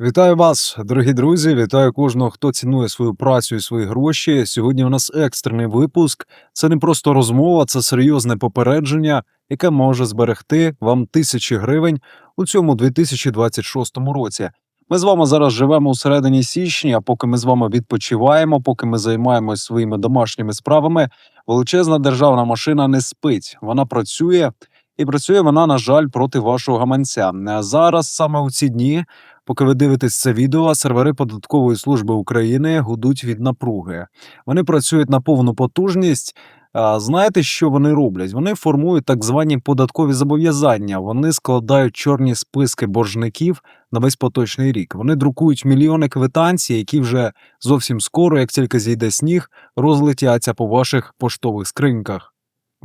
Вітаю вас, дорогі друзі! Вітаю кожного, хто цінує свою працю і свої гроші. Сьогодні у нас екстрений випуск. Це не просто розмова, це серйозне попередження, яке може зберегти вам тисячі гривень у цьому 2026 році. Ми з вами зараз живемо у середині січня. Поки ми з вами відпочиваємо, поки ми займаємось своїми домашніми справами, величезна державна машина не спить. Вона працює і працює вона, на жаль, проти вашого гаманця. Зараз саме у ці дні. Поки ви дивитесь це відео, сервери податкової служби України гудуть від напруги. Вони працюють на повну потужність. Знаєте, що вони роблять? Вони формують так звані податкові зобов'язання. Вони складають чорні списки боржників на весь поточний рік. Вони друкують мільйони квитанцій, які вже зовсім скоро, як тільки зійде сніг, розлетяться по ваших поштових скриньках.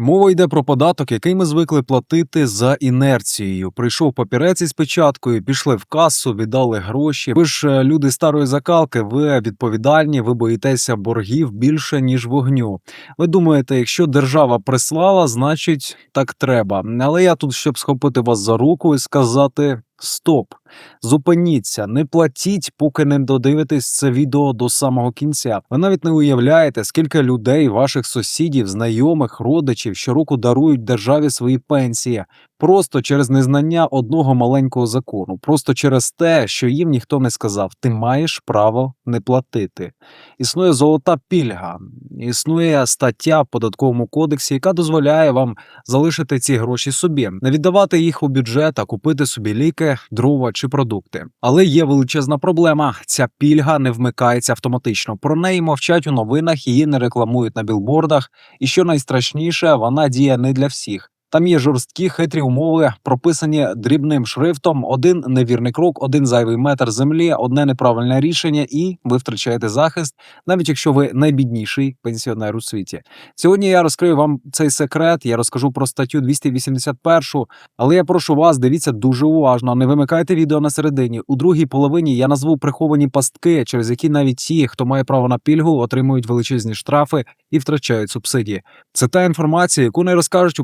Мова йде про податок, який ми звикли платити за інерцією. Прийшов папірець із печаткою, пішли в касу, віддали гроші. Ви ж е, люди старої закалки, ви відповідальні, ви боїтеся боргів більше ніж вогню. Ви думаєте, якщо держава прислала, значить так треба. Але я тут, щоб схопити вас за руку і сказати. Стоп, зупиніться, не платіть, поки не додивитесь це відео до самого кінця. Ви навіть не уявляєте, скільки людей, ваших сусідів, знайомих, родичів щороку дарують державі свої пенсії просто через незнання одного маленького закону, просто через те, що їм ніхто не сказав, ти маєш право не платити. Існує золота пільга, існує стаття в податковому кодексі, яка дозволяє вам залишити ці гроші собі, не віддавати їх у бюджет, а купити собі ліки, дрова чи продукти. Але є величезна проблема: ця пільга не вмикається автоматично. Про неї мовчать у новинах, її не рекламують на білбордах. І що найстрашніше, вона діє не для всіх. Там є жорсткі хитрі умови, прописані дрібним шрифтом: один невірний крок, один зайвий метр землі, одне неправильне рішення, і ви втрачаєте захист, навіть якщо ви найбідніший пенсіонер у світі. Сьогодні я розкрию вам цей секрет. Я розкажу про статтю 281, але я прошу вас, дивіться дуже уважно. Не вимикайте відео на середині. У другій половині я назву приховані пастки, через які навіть ті, хто має право на пільгу, отримують величезні штрафи і втрачають субсидії. Це та інформація, яку не розкажуть у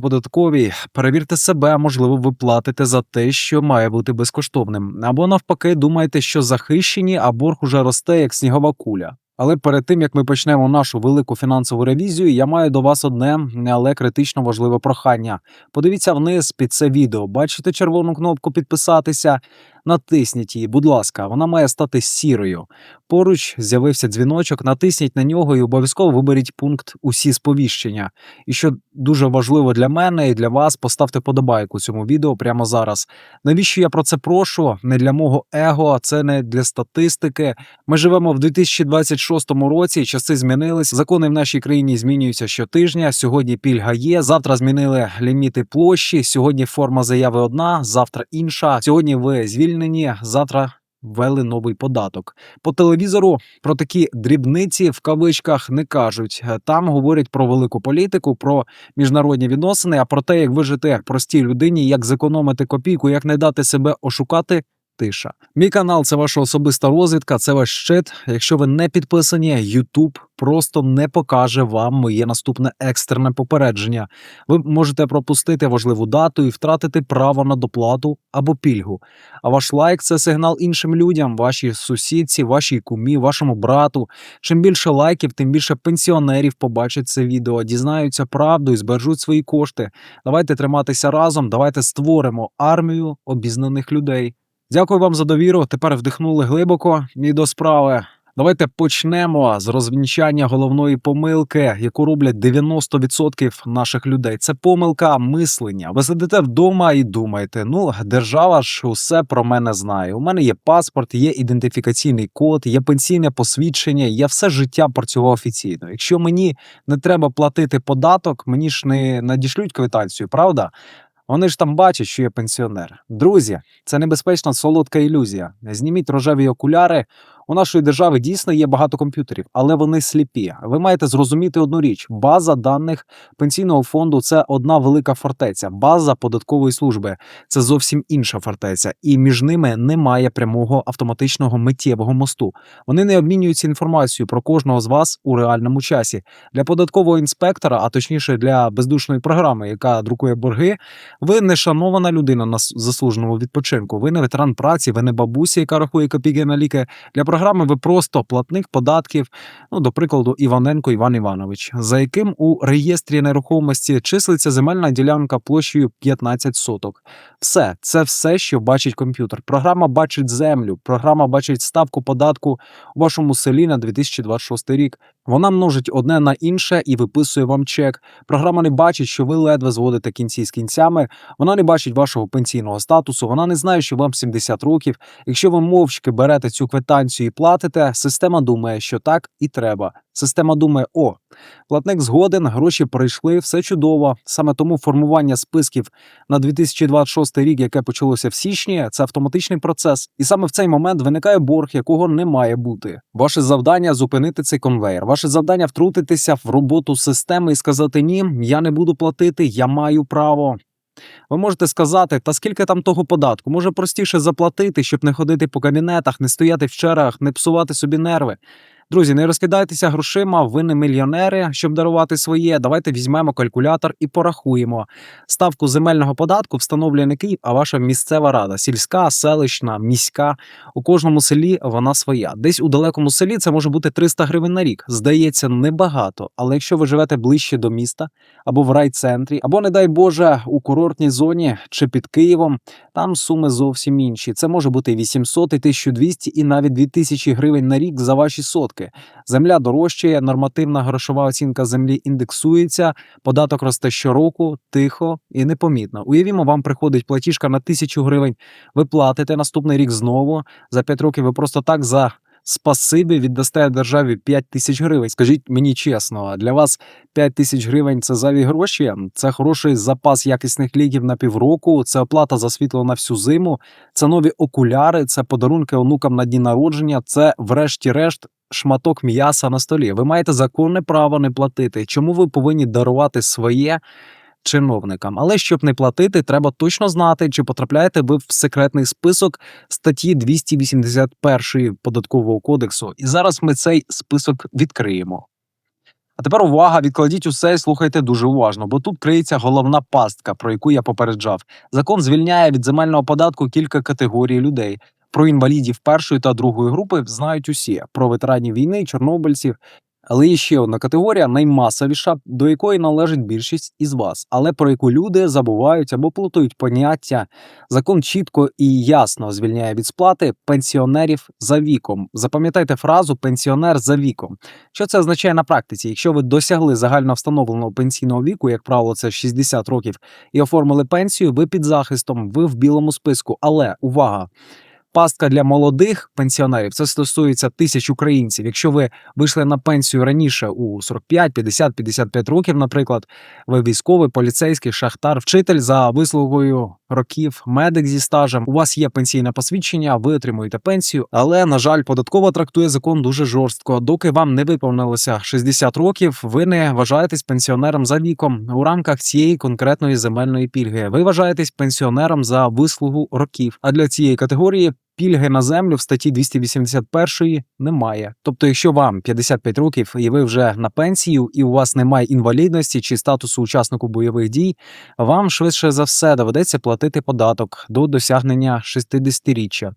податковій. Перевірте себе, можливо, ви платите за те, що має бути безкоштовним, або навпаки, думаєте, що захищені, а борг уже росте як снігова куля. Але перед тим як ми почнемо нашу велику фінансову ревізію, я маю до вас одне, але критично важливе прохання. Подивіться вниз під це відео. Бачите червону кнопку підписатися. Натисніть її, будь ласка, вона має стати сірою. Поруч з'явився дзвіночок, натисніть на нього і обов'язково виберіть пункт Усі сповіщення. І що дуже важливо для мене і для вас, поставте подобайку цьому відео прямо зараз. Навіщо я про це прошу? Не для мого его, це не для статистики. Ми живемо в 2026 році. Часи змінились. Закони в нашій країні змінюються щотижня. Сьогодні пільга є. Завтра змінили ліміти площі. Сьогодні форма заяви одна, завтра інша. Сьогодні ви звільнені. Завтра ввели новий податок. По телевізору про такі дрібниці в кавичках не кажуть. Там говорять про велику політику, про міжнародні відносини, а про те, як вижити простій людині, як зекономити копійку, як не дати себе ошукати. Тиша. Мій канал це ваша особиста розвідка, це ваш щит. Якщо ви не підписані, YouTube просто не покаже вам моє наступне екстрене попередження. Ви можете пропустити важливу дату і втратити право на доплату або пільгу. А ваш лайк це сигнал іншим людям, вашій сусідці, вашій кумі, вашому брату. Чим більше лайків, тим більше пенсіонерів побачать це відео, дізнаються правду і збережуть свої кошти. Давайте триматися разом, давайте створимо армію обізнаних людей. Дякую вам за довіру. Тепер вдихнули глибоко і до справи. Давайте почнемо з розвінчання головної помилки, яку роблять 90% наших людей. Це помилка мислення. Ви сидите вдома і думаєте, ну держава ж усе про мене знає. У мене є паспорт, є ідентифікаційний код, є пенсійне посвідчення. Я все життя працював офіційно. Якщо мені не треба платити податок, мені ж не надішлють квитанцію, правда? Вони ж там бачать, що я пенсіонер. Друзі, це небезпечна солодка ілюзія. Зніміть рожеві окуляри. У нашої держави дійсно є багато комп'ютерів, але вони сліпі. Ви маєте зрозуміти одну річ: база даних пенсійного фонду це одна велика фортеця. База податкової служби це зовсім інша фортеця, і між ними немає прямого автоматичного миттєвого мосту. Вони не обмінюються інформацією про кожного з вас у реальному часі. Для податкового інспектора, а точніше для бездушної програми, яка друкує борги, ви не шанована людина на заслуженому відпочинку. Ви не ветеран праці, ви не бабуся, яка рахує копійки на ліки. Для програми ви просто платник податків. Ну, до прикладу, Іваненко Іван Іванович, за яким у реєстрі нерухомості числиться земельна ділянка площею 15 соток. Все, це все, що бачить комп'ютер. Програма бачить землю, програма бачить ставку податку у вашому селі на 2026 рік. Вона множить одне на інше і виписує вам чек. Програма не бачить, що ви ледве зводите кінці з кінцями. Вона не бачить вашого пенсійного статусу. Вона не знає, що вам 70 років. Якщо ви мовчки берете цю квитанцію і платите, система думає, що так і треба. Система думає: о, платник згоден, гроші прийшли, все чудово. Саме тому формування списків на 2026 рік, яке почалося в січні, це автоматичний процес. І саме в цей момент виникає борг, якого не має бути. Ваше завдання зупинити цей конвейер. Ваше завдання втрутитися в роботу системи і сказати: ні, я не буду платити, я маю право. Ви можете сказати, та скільки там того податку? Може простіше заплатити, щоб не ходити по кабінетах, не стояти в чергах, не псувати собі нерви. Друзі, не розкидайтеся грошима, ви не мільйонери, щоб дарувати своє. Давайте візьмемо калькулятор і порахуємо. Ставку земельного податку встановлює не Київ, а ваша місцева рада, сільська, селищна, міська. У кожному селі вона своя. Десь у далекому селі це може бути 300 гривень на рік. Здається, небагато. Але якщо ви живете ближче до міста або в райцентрі, або, не дай Боже, у курортній зоні чи під Києвом, там суми зовсім інші. Це може бути і 800, і 1200, і навіть 2000 гривень на рік за ваші сотки. Земля дорожчає, нормативна грошова оцінка землі індексується, податок росте щороку, тихо і непомітно. Уявімо, вам приходить платіжка на тисячу гривень. Ви платите наступний рік знову. За 5 років ви просто так за. Спасибі віддасте державі 5 тисяч гривень. Скажіть мені чесно, для вас 5 тисяч гривень це зайві гроші? Це хороший запас якісних ліків на півроку, це оплата за світло на всю зиму, це нові окуляри, це подарунки онукам на дні народження, це, врешті-решт, шматок м'яса на столі. Ви маєте законне право не платити. Чому ви повинні дарувати своє? Чиновникам, але щоб не платити, треба точно знати, чи потрапляєте ви в секретний список статті 281 податкового кодексу. І зараз ми цей список відкриємо. А тепер увага, відкладіть усе і слухайте дуже уважно, бо тут криється головна пастка, про яку я попереджав. Закон звільняє від земельного податку кілька категорій людей. Про інвалідів першої та другої групи знають усі: про ветеранів війни, чорнобильців. Але є ще одна категорія, наймасовіша, до якої належить більшість із вас, але про яку люди забувають або плутають поняття. Закон чітко і ясно звільняє від сплати пенсіонерів за віком. Запам'ятайте фразу пенсіонер за віком. Що це означає на практиці? Якщо ви досягли загально встановленого пенсійного віку, як правило, це 60 років, і оформили пенсію, ви під захистом, ви в білому списку. Але увага! Пастка для молодих пенсіонерів це стосується тисяч українців. Якщо ви вийшли на пенсію раніше у 45, 50, 55 років, наприклад, ви військовий, поліцейський, шахтар, вчитель за вислугою років, медик зі стажем. У вас є пенсійне посвідчення, ви отримуєте пенсію. Але на жаль, податкова трактує закон дуже жорстко. Доки вам не виповнилося 60 років, ви не вважаєтесь пенсіонером за віком у рамках цієї конкретної земельної пільги. Ви вважаєтесь пенсіонером за вислугу років. А для цієї категорії. Пільги на землю в статті 281 немає. Тобто, якщо вам 55 років і ви вже на пенсію, і у вас немає інвалідності чи статусу учаснику бойових дій, вам швидше за все доведеться платити податок до досягнення 60-річчя.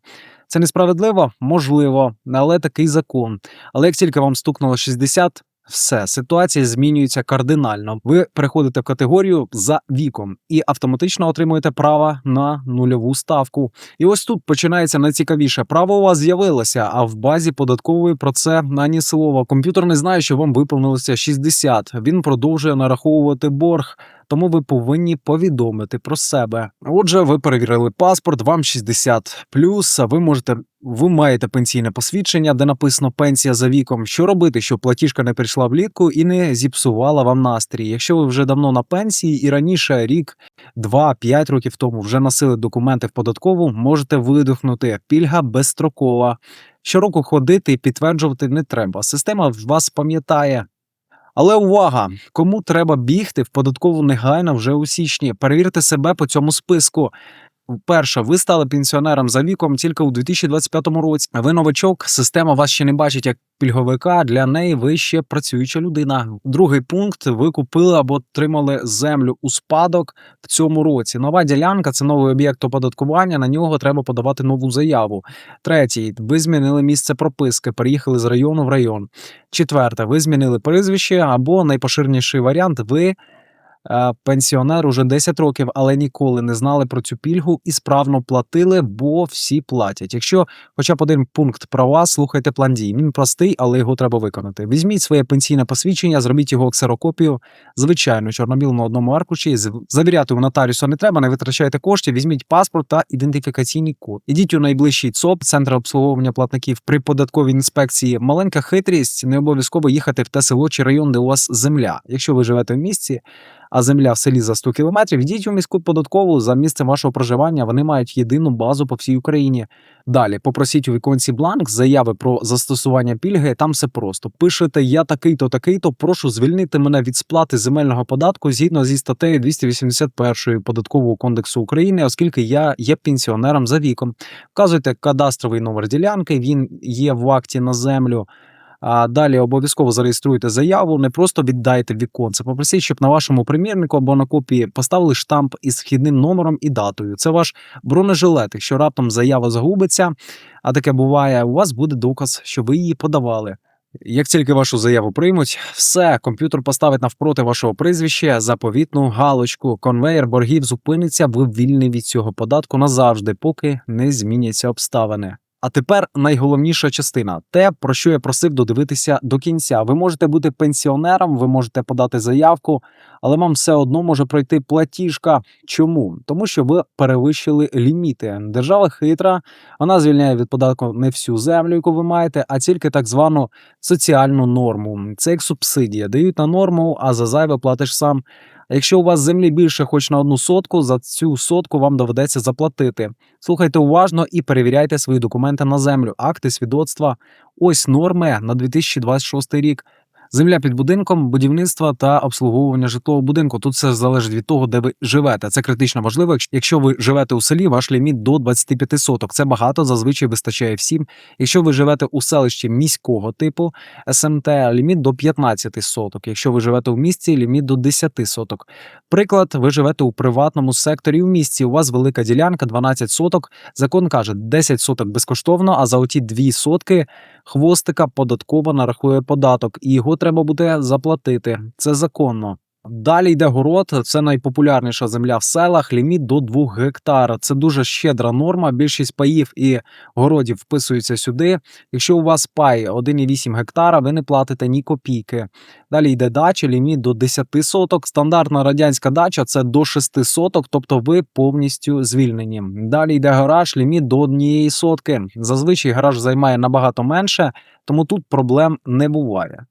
Це несправедливо, можливо, але такий закон. Але як тільки вам стукнуло 60, все, ситуація змінюється кардинально. Ви переходите в категорію за віком і автоматично отримуєте право на нульову ставку. І ось тут починається найцікавіше. Право у вас з'явилося, а в базі податкової про це ані слова. Комп'ютер не знає, що вам виповнилося 60. Він продовжує нараховувати борг. Тому ви повинні повідомити про себе. Отже, ви перевірили паспорт, вам 60 плюс. Ви можете ви маєте пенсійне посвідчення, де написано пенсія за віком. Що робити, щоб платіжка не прийшла влітку і не зіпсувала вам настрій? Якщо ви вже давно на пенсії і раніше рік, два-п'ять років тому вже носили документи в податкову, можете видихнути. Пільга безстрокова. Щороку ходити і підтверджувати не треба. Система вас пам'ятає. Але увага! Кому треба бігти в податкову негайно вже у січні? Перевірте себе по цьому списку. Перше, ви стали пенсіонером за віком тільки у 2025 році. Ви новачок, система вас ще не бачить як пільговика. Для неї ви ще працююча людина. Другий пункт: ви купили або отримали землю у спадок в цьому році. Нова ділянка це новий об'єкт оподаткування. На нього треба подавати нову заяву. Третій, ви змінили місце прописки, переїхали з району в район. Четверте, ви змінили прізвище або найпоширеніший варіант. Ви пенсіонер уже 10 років, але ніколи не знали про цю пільгу і справно платили, бо всі платять. Якщо хоча б один пункт права, слухайте план дій. Він простий, але його треба виконати. Візьміть своє пенсійне посвідчення, зробіть його ксерокопію, звичайно, чорнобіл на одному аркуші. Завіряти у нотаріуса не треба, не витрачайте коштів. Візьміть паспорт та ідентифікаційний код. Ідіть у найближчий ЦОП, центр обслуговування платників при податковій інспекції. Маленька хитрість, не обов'язково їхати в те село чи район, де у вас земля. Якщо ви живете в місті, земля в селі за 100 кілометрів, йдіть у міську податкову за місцем вашого проживання. Вони мають єдину базу по всій Україні. Далі попросіть у віконці бланк заяви про застосування пільги. Там все просто. Пишете я такий-то, такий-то. Прошу звільнити мене від сплати земельного податку згідно зі статтею 281 податкового кодексу України, оскільки я є пенсіонером за віком. Вказуйте кадастровий номер ділянки. Він є в акті на землю. А далі обов'язково зареєструйте заяву, не просто віддайте віконце. Попросіть, щоб на вашому примірнику або на копії поставили штамп із вхідним номером і датою. Це ваш бронежилет. Якщо раптом заява загубиться, а таке буває, у вас буде доказ, що ви її подавали. Як тільки вашу заяву приймуть, все, комп'ютер поставить навпроти вашого прізвища заповітну галочку. Конвейер боргів зупиниться, ви вільний від цього податку назавжди, поки не зміняться обставини. А тепер найголовніша частина те, про що я просив додивитися до кінця. Ви можете бути пенсіонером, ви можете подати заявку, але вам все одно може пройти платіжка. Чому? Тому що ви перевищили ліміти. Держава хитра, вона звільняє від податку не всю землю, яку ви маєте, а тільки так звану соціальну норму. Це як субсидія. Дають на норму, а за зайве платиш сам. Якщо у вас землі більше хоч на одну сотку, за цю сотку вам доведеться заплатити. Слухайте уважно і перевіряйте свої документи на землю, акти, свідоцтва. Ось норми на 2026 рік. Земля під будинком, будівництво та обслуговування житлового будинку. Тут все залежить від того, де ви живете. Це критично важливо. якщо- ви живете у селі, ваш ліміт до 25 соток. Це багато, зазвичай вистачає всім. Якщо ви живете у селищі міського типу СМТ, ліміт до 15 соток. Якщо ви живете у місті, ліміт до 10 соток. Приклад, ви живете у приватному секторі в місті. У вас велика ділянка, 12 соток. Закон каже, 10 соток безкоштовно, а за оті 2 сотки хвостика податково нарахує податок, і його треба буде заплатити. Це законно. Далі йде город, це найпопулярніша земля в селах, ліміт до 2 гектар. Це дуже щедра норма. Більшість паїв і городів вписуються сюди. Якщо у вас пай 1,8 гектара, ви не платите ні копійки. Далі йде дача, ліміт до 10 соток. Стандартна радянська дача це до 6 соток, тобто ви повністю звільнені. Далі йде гараж, ліміт до однієї сотки. Зазвичай гараж займає набагато менше, тому тут проблем не буває.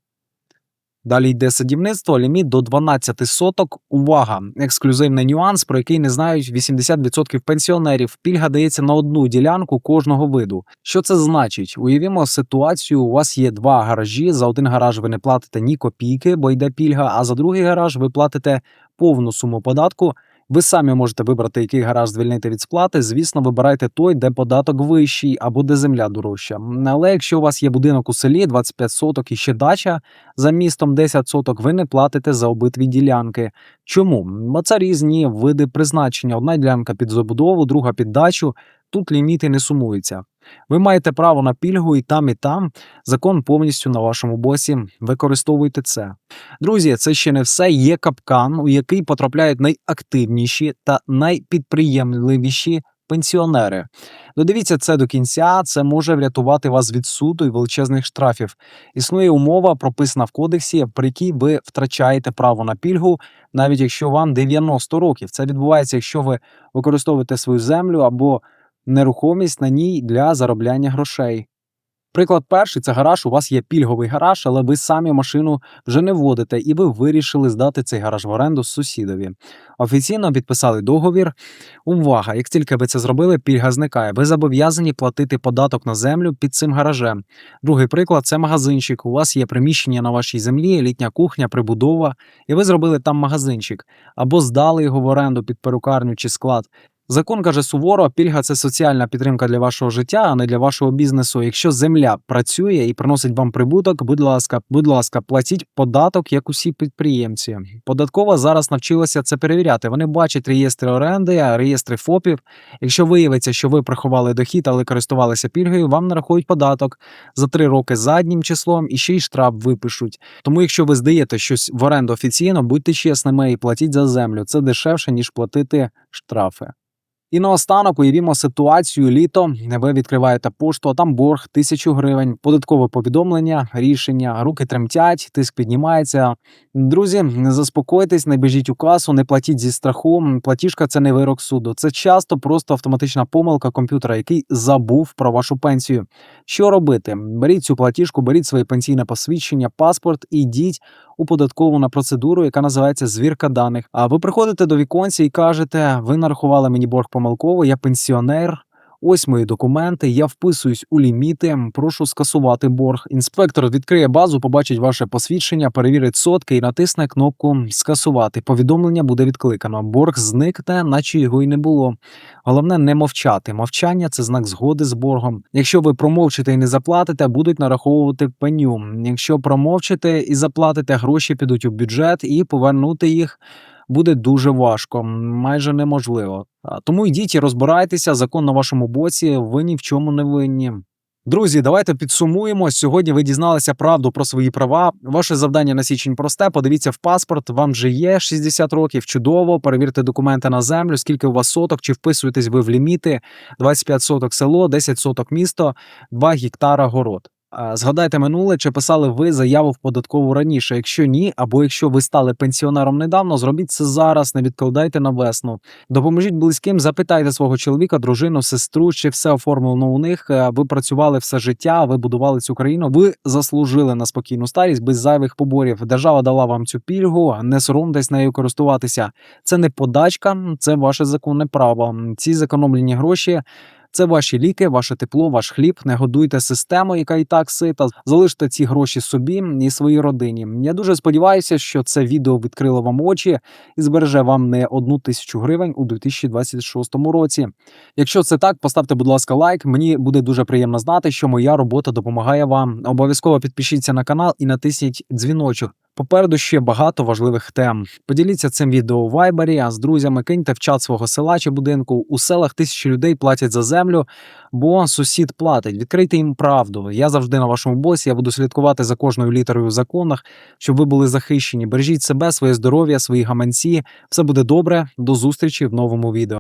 Далі йде садівництво, ліміт до 12 соток. Увага! Ексклюзивний нюанс, про який не знають 80% пенсіонерів. Пільга дається на одну ділянку кожного виду. Що це значить? Уявімо ситуацію: у вас є два гаражі. За один гараж ви не платите ні копійки, бо йде пільга, а за другий гараж ви платите повну суму податку. Ви самі можете вибрати, який гараж звільнити від сплати. Звісно, вибирайте той, де податок вищий або де земля дорожча. Але якщо у вас є будинок у селі, 25 соток і ще дача за містом 10 соток, ви не платите за обидві ділянки. Чому? Бо це різні види призначення. Одна ділянка під забудову, друга під дачу. Тут ліміти не сумуються. Ви маєте право на пільгу і там, і там. Закон повністю на вашому босі. Використовуйте це. Друзі, це ще не все. Є капкан, у який потрапляють найактивніші та найпідприємливіші пенсіонери. Додивіться це до кінця. Це може врятувати вас від суду і величезних штрафів. Існує умова, прописана в кодексі, при якій ви втрачаєте право на пільгу, навіть якщо вам 90 років. Це відбувається, якщо ви використовуєте свою землю або нерухомість на ній для заробляння грошей. Приклад перший це гараж. У вас є пільговий гараж, але ви самі машину вже не водите, і ви вирішили здати цей гараж в оренду сусідові. Офіційно підписали договір. Увага! Як тільки ви це зробили, пільга зникає. Ви зобов'язані платити податок на землю під цим гаражем. Другий приклад це магазинчик. У вас є приміщення на вашій землі, літня кухня, прибудова, і ви зробили там магазинчик або здали його в оренду під перукарню чи склад. Закон каже суворо, пільга це соціальна підтримка для вашого життя, а не для вашого бізнесу. Якщо земля працює і приносить вам прибуток, будь ласка, будь ласка, платіть податок, як усі підприємці. Податкова зараз навчилася це перевіряти. Вони бачать реєстри оренди, реєстри ФОПів. Якщо виявиться, що ви приховали дохід, але користувалися пільгою, вам нарахують податок за три роки заднім числом і ще й штраф випишуть. Тому, якщо ви здаєте щось в оренду офіційно, будьте чесними і платіть за землю. Це дешевше ніж платити штрафи. І наостанок уявімо ситуацію літо. Ви відкриваєте пошту, а там борг тисячу гривень, податкове повідомлення, рішення, руки тремтять, тиск піднімається. Друзі, не заспокойтесь, не біжіть у касу, не платіть зі страху. Платіжка це не вирок суду. Це часто просто автоматична помилка комп'ютера, який забув про вашу пенсію. Що робити? Беріть цю платіжку, беріть своє пенсійне посвідчення, паспорт і йдіть у податкову на процедуру, яка називається звірка даних. А ви приходите до віконця і кажете: ви нарахували мені борг помилково, я пенсіонер. Ось мої документи. Я вписуюсь у ліміти. Прошу скасувати борг. Інспектор відкриє базу, побачить ваше посвідчення, перевірить сотки і натисне кнопку Скасувати. Повідомлення буде відкликано. Борг зникне, наче його й не було. Головне не мовчати. Мовчання це знак згоди з боргом. Якщо ви промовчите і не заплатите, будуть нараховувати пеню. Якщо промовчите і заплатите, гроші підуть у бюджет і повернути їх. Буде дуже важко, майже неможливо. Тому йдіть і розбирайтеся, закон на вашому боці, ви ні в чому не винні. Друзі, давайте підсумуємо. Сьогодні ви дізналися правду про свої права. Ваше завдання на січень просте. Подивіться в паспорт. Вам вже є 60 років. Чудово. Перевірте документи на землю. Скільки у вас соток, чи вписуєтесь ви в ліміти? 25 соток село, 10 соток місто, 2 гектара город. Згадайте минуле, чи писали ви заяву в податкову раніше. Якщо ні, або якщо ви стали пенсіонером недавно, зробіть це зараз, не відкладайте на весну. Допоможіть близьким, запитайте свого чоловіка, дружину, сестру, чи все оформлено у них. Е, Ви працювали все життя, ви будували цю країну. Ви заслужили на спокійну старість без зайвих поборів. Держава дала вам цю пільгу, не соромтесь нею користуватися. Це не подачка, це ваше законне право. Ці зекономлені гроші. Це ваші ліки, ваше тепло, ваш хліб. Не годуйте систему, яка і так сита. Залиште ці гроші собі і своїй родині. Я дуже сподіваюся, що це відео відкрило вам очі і збереже вам не одну тисячу гривень у 2026 році. Якщо це так, поставте, будь ласка, лайк. Мені буде дуже приємно знати, що моя робота допомагає вам. Обов'язково підпишіться на канал і натисніть дзвіночок. Попереду ще багато важливих тем. Поділіться цим відео у вайбері, а з друзями киньте в чат свого села чи будинку. У селах тисячі людей платять за землю, бо сусід платить. Відкрийте їм правду. Я завжди на вашому босі. Я буду слідкувати за кожною літерою в законах, щоб ви були захищені. Бережіть себе, своє здоров'я, свої гаманці. Все буде добре. До зустрічі в новому відео.